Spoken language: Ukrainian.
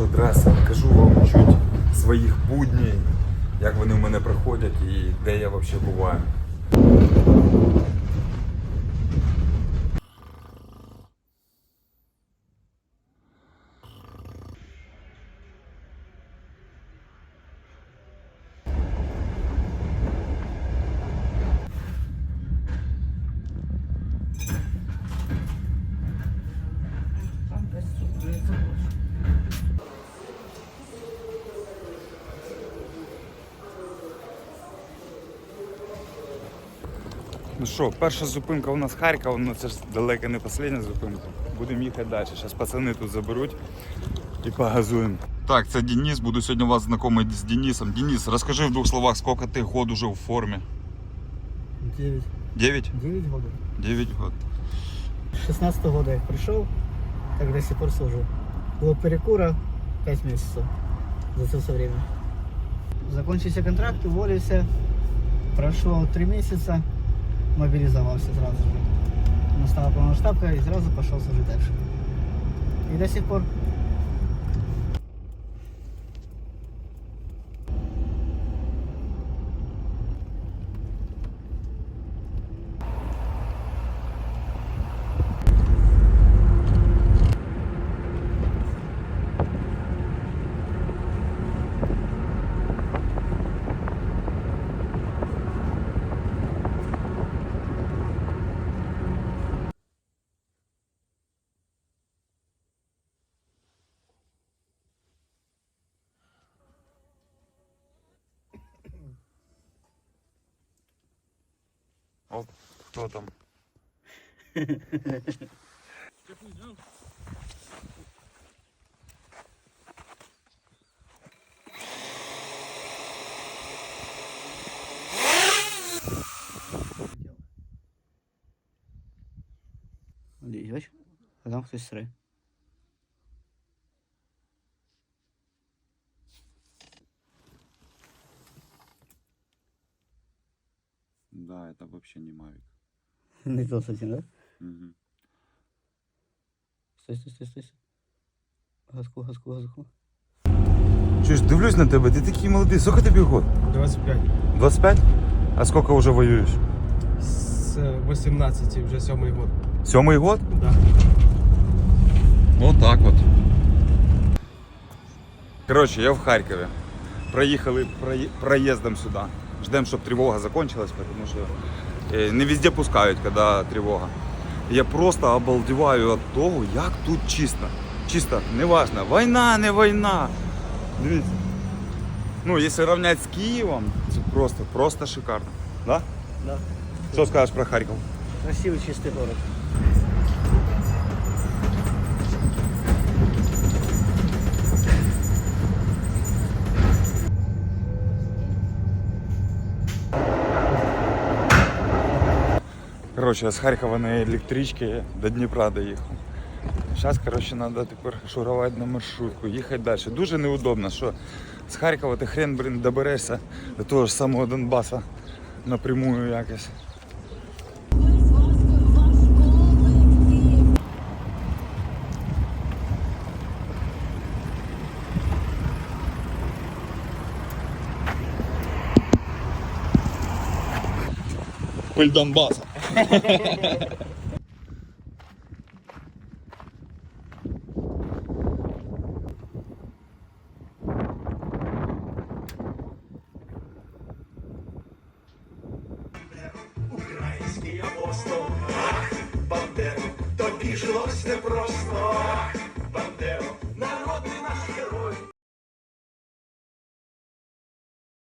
що, адреса, кажу вам чуть своїх будней, як вони в мене проходять і де я взагалі буваю. Ну що, перша зупинка у нас Харків, ну це ж далеко не остання зупинка. Будемо їхати далі. Зараз пацани тут заберуть і погазуємо. Так, це Денис, буду сьогодні вас знайомий з Денисом. Денис, розкажи в двох словах, скільки ти год уже в формі? 9. Дев'ять? 9 года. Дев'ять год. С 16 года я пришел, так до сих пор служу. Было перекура 5 месяцев за все это время. Закончился контракт, уволился. Прошло 3 месяца, мобилизовался сразу же. Настала полномасштабка и сразу пошел служить дальше. И до сих пор Оп, хто там? Дивись? А там хтось сре. Да, это вообще не Мавик. Не то совсем, да? Угу. Стой, стой, стой, стой. Газку, газку, газку. Чуєш, дивлюсь на тебе, ти такий молодий. Скільки тобі год? 25. 25? А скільки вже воюєш? С 18 вже сьомий год. Сьомий год? Да. Вот так вот. Короче, я в Харькове. Проїхали прої- проїздом сюди. Ждем, щоб тривога закончилась, тому що е, не везде пускають, коли тривога. Я просто обалдеваю від того, як тут чисто. Чисто, неважно, війна, не війна. Дивіться. Ну, якщо рівняти з Києвом, це просто, просто шикарно. Да? Да. Що скажеш про Харків? Красивый чистый город. Короче, я з Харкова на електричці до Дніпра доїхав. Зараз, короче, треба тепер шурувати на маршрутку, їхати далі. Дуже неудобно, що з Харкова ти хрен, блін, доберешся до того ж самого Донбаса напрямую якось. Пыль Донбасса. Український апостол, ах, Бандеру, тобі жилось непросто,